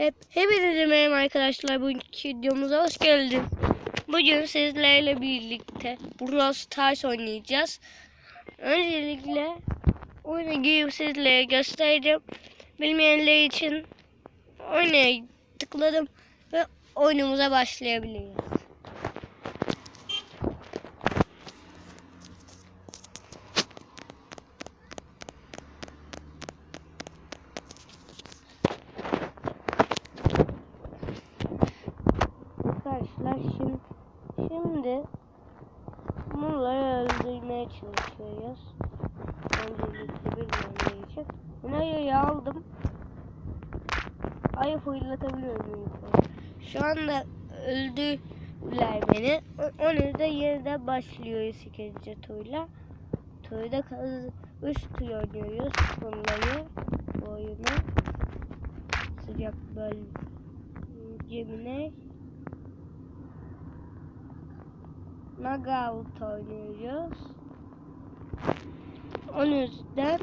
Hep hepinize merhaba arkadaşlar. Bugünkü videomuza hoş geldiniz. Bugün sizlerle birlikte Brawl Stars oynayacağız. Öncelikle oyuna girip sizlere göstereceğim. Bilmeyenler için oynaya tıkladım ve oyunumuza başlayabiliriz. Arkadaşlar şimdi şimdi bunları öldürmeye çalışıyoruz. Öncelikle bilmem için. Ben ayıyı aldım. Ayı fırlatabiliyorum. Şu anda öldüler beni. Onu da yeniden başlıyoruz ikinci turla. Turda kaz 3 tur oynuyoruz bunları. Bu oyunu. Sıcak böl Gemine Knockout oynuyoruz. Onun yüzden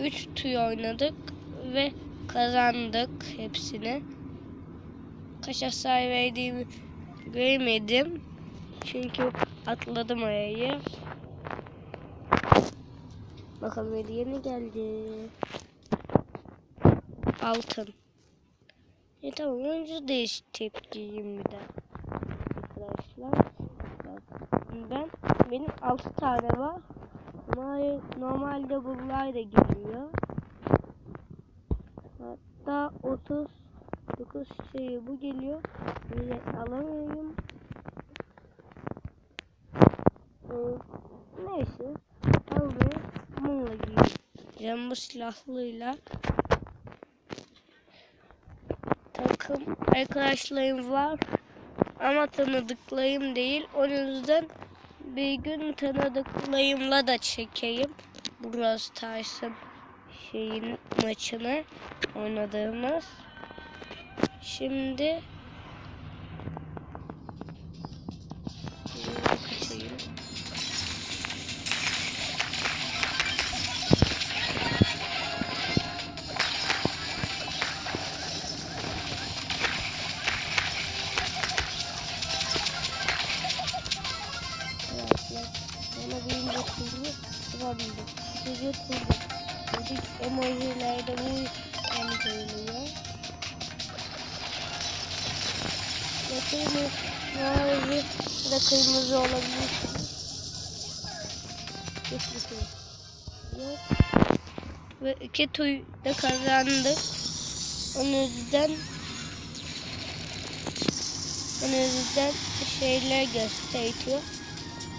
3 tüy oynadık ve kazandık hepsini. Kaç hasar verdiğimi görmedim. Çünkü atladım orayı. Bakalım hediye mi geldi? Altın. E tamam önce değiş tepkiyim bir. Arkadaşlar. Ben benim 6 tane var. Normalde bunlar da geliyor. Hatta 39 şey bu geliyor. Bile alamıyorum. Neyse. Aldım. Bununla giyeceğim bu silahlıyla. Takım arkadaşlarım var. Ama tanıdıklarım değil. O yüzden bir gün tanıdıklarımla da çekeyim. Burası Stars'ın şeyin maçını oynadığımız. Şimdi kaçayım. İkinci turlu. Dedik emojilerde bu yani. Ve kırmızı, mavi da kırmızı olabilir. Hiçbir şey yok. Ve iki tur da kazandık. Onun yüzden onun yüzden şeyler gösteriyor.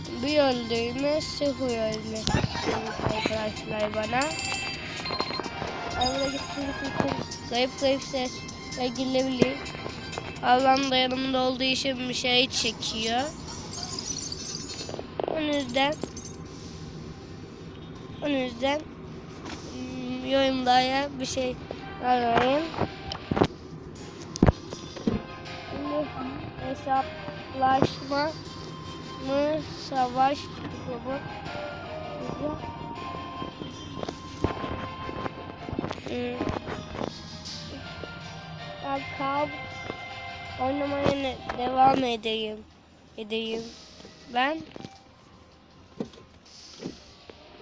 Bir öldürme, sıfır demiş arkadaşlar bana. Arada gittiğim için garip garip sesler gelebilir. Allah'ım da yanımda olduğu için bir şey çekiyor. Onun yüzden onun yüzden hmm, yorumlara bir şey arayın. Hesaplaşma mı savaş topu Hmm. Ben kav oynamaya devam edeyim. Edeyim. Ben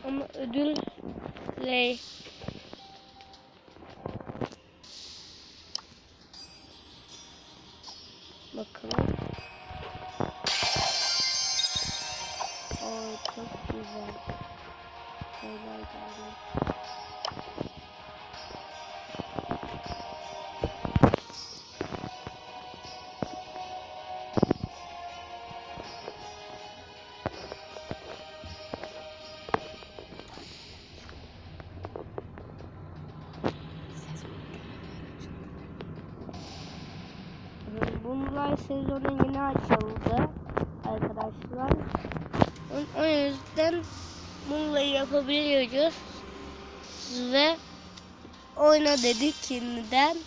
ama ödül ne? Bakalım. Güzel. Şeyler geldi. Bunlar sezonu yeni açıldı arkadaşlar. O- yüzden bununla yapabiliyoruz. Ve oyna dedik yeniden.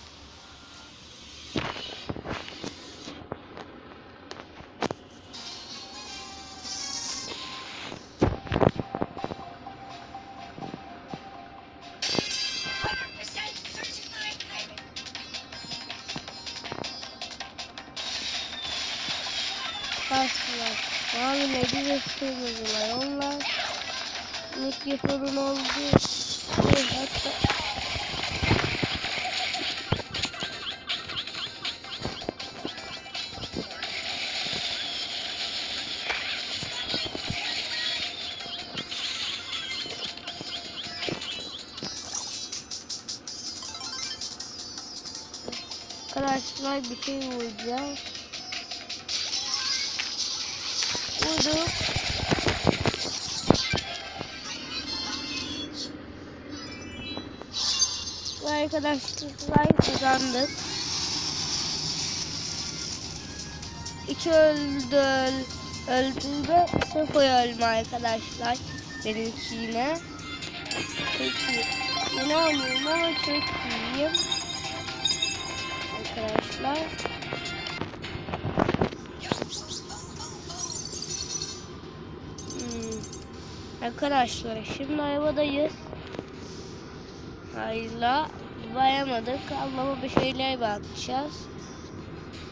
Neydi göstermediler. Onlar mikrofonun olduğu şey hatta Arkadaşlar bir şey vuracağım. Vurdum. Ve arkadaşlar kazandık. İki öldü, öl- öldü ve sıfır ölme arkadaşlar. Benimki yine. Peki. Yine oynuyorum ama çok iyiyim. Arkadaşlar. Arkadaşlar şimdi arabadayız. Hayla varamadık. Allah'a bir şeyler bakacağız.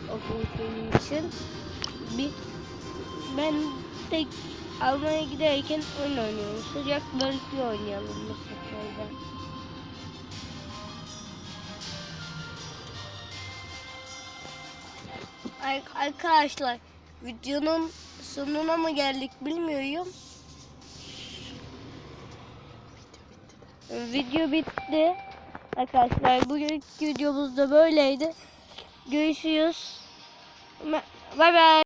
Okul filmi için. Bir, ben tek almaya giderken oyun oynuyorum. Sıcak bölge oynayalım bu sefer Arkadaşlar videonun sonuna mı geldik bilmiyorum. Video bitti. Arkadaşlar bugünkü videomuz da böyleydi. Görüşürüz. Bay bay.